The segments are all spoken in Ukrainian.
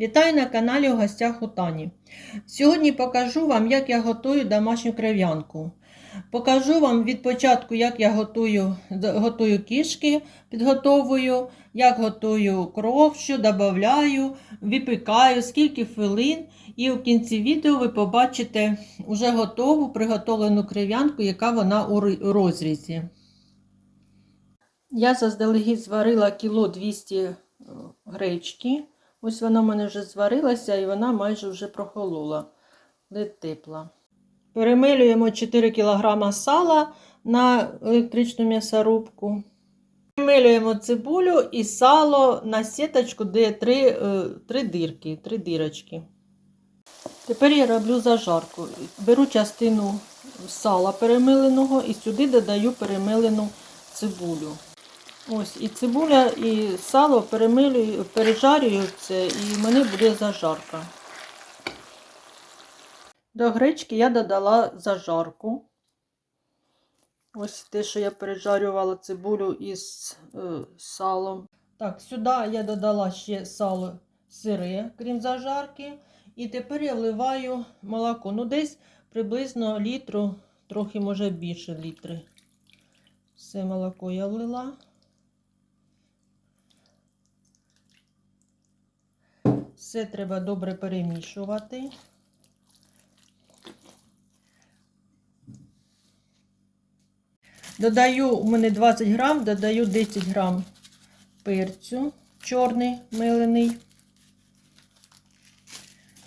Вітаю на каналі у гостях у Тані. Сьогодні покажу вам, як я готую домашню кров'янку. Покажу вам від початку, як я готую, готую кішки, підготовую, як готую кров, що додаю, випікаю, скільки хвилин. І в кінці відео ви побачите вже готову приготовлену кров'янку, яка вона у розрізі. Я заздалегідь зварила кіло 200 е, гречки. Ось вона в мене вже зварилася і вона майже вже прохолола, ледь тепла. Перемилюємо 4 кг сала на електричну м'ясорубку. Перемилюємо цибулю і сало на сіточку, де 3, 3 дирки, 3 дирочки. Тепер я роблю зажарку. Беру частину сала перемиленого і сюди додаю перемилену цибулю. Ось і цибуля, і сало перемилюю, пережарюються, і в мене буде зажарка. До гречки я додала зажарку. Ось те, що я пережарювала цибулю із е, салом. Так, сюди я додала ще сало сире, крім зажарки. І тепер я вливаю молоко. Ну, десь приблизно літру, трохи може більше літри. Все молоко я влила. Все треба добре перемішувати. Додаю, у мене 20 грам, додаю 10 грам перцю чорний милений.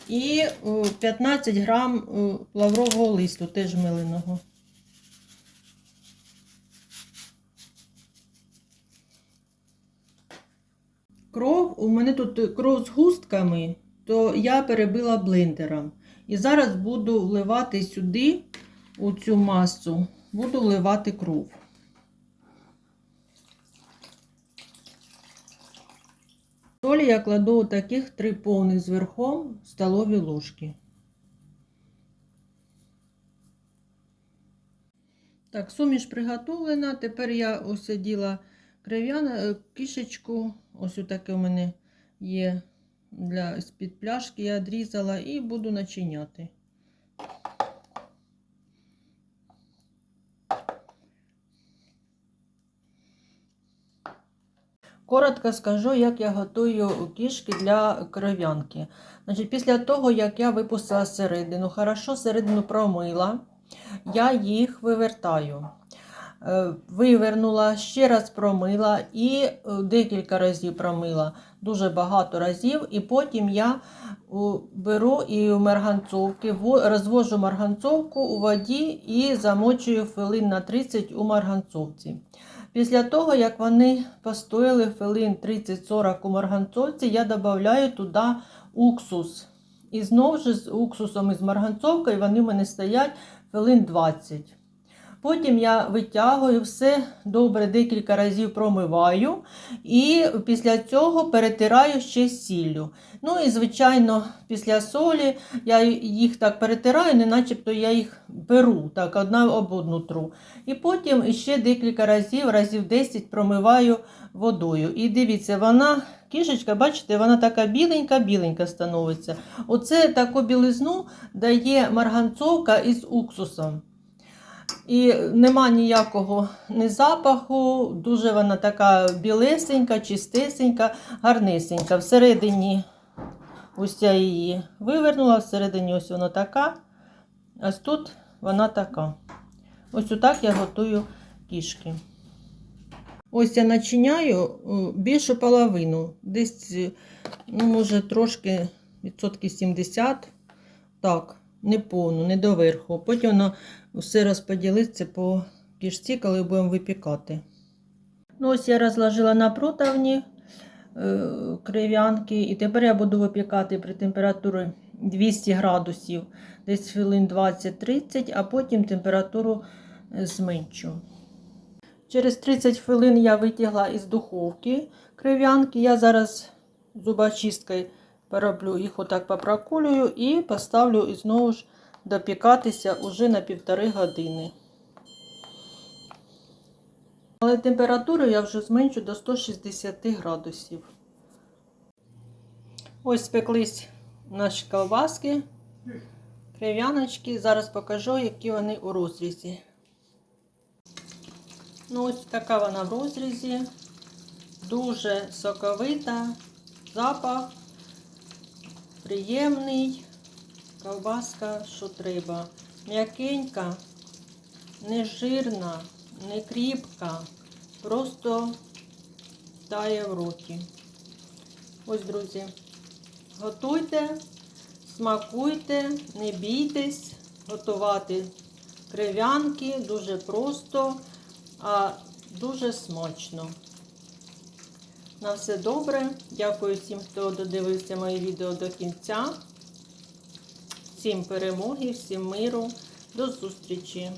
І е, 15 грам е, лаврового листу, теж миленого. Кров, у мене тут кров з густками, то я перебила блендером. І зараз буду вливати сюди, у цю масу, буду вливати кров. Солі я кладу таких три повних зверхом столові ложки. Так, суміш приготовлена. Тепер я осадила крив'яна е, кишечку. Ось таке у мене є з-під пляшки. Я відрізала і буду начиняти. Коротко скажу, як я готую кішки для кров'янки. Після того, як я випустила середину, хорошо середину промила, я їх вивертаю. Е, Вивернула, ще раз промила і е, декілька разів промила, дуже багато разів. І потім я беру і у марганцовки, розвожу марганцовку у воді і замочую хвилин на 30 у марганцовці. Після того, як вони постояли хвилин 30-40 у марганцовці, я додаю туди уксус. І знову ж з уксусом і з марганцовкою вони в мене стоять хвилин 20. Потім я витягую все добре, декілька разів промиваю і після цього перетираю ще сіллю. Ну і, звичайно, після солі я їх так перетираю, не начебто я їх беру, так, одна об одну тру. І потім ще декілька разів, разів 10 промиваю водою. І дивіться, вона, кішечка, бачите, вона така біленька-біленька становиться. Оце таку білизну дає марганцовка із уксусом. І нема ніякого ні запаху, дуже вона така білесенька, чистесенька, гарнесенька. Всередині ось я її вивернула, всередині ось вона така, ось тут вона така. Ось отак я готую кішки. Ось я начиняю е, більшу половину, десь, е, ну, може, трошки відсотків 70, так, не повну, не доверху. Потім воно все розподілиться по кішці, коли будемо випікати. Ну, ось я розложила на противні е, крив'янки, і тепер я буду випікати при температурі 200 градусів, десь хвилин 20-30, а потім температуру е, зменшу. Через 30 хвилин я витягла із духовки крив'янки. Я зараз зубочисткою пороблю їх отак попроколюю і поставлю і знову ж допікатися уже на півтори години. Але температуру я вже зменшу до 160 градусів. Ось спеклись наші ковбаски, крив'яночки. Зараз покажу, які вони у розрізі. Ну, ось така вона в розрізі. Дуже соковита, запах приємний. Ковбаска, що треба. М'якенька, не жирна, не кріпка. Просто тає в роті. Ось, друзі, готуйте, смакуйте, не бійтесь готувати крив'янки дуже просто, а дуже смачно. На все добре. Дякую всім, хто додивився моє відео до кінця. Всім перемоги, всім миру. До зустрічі!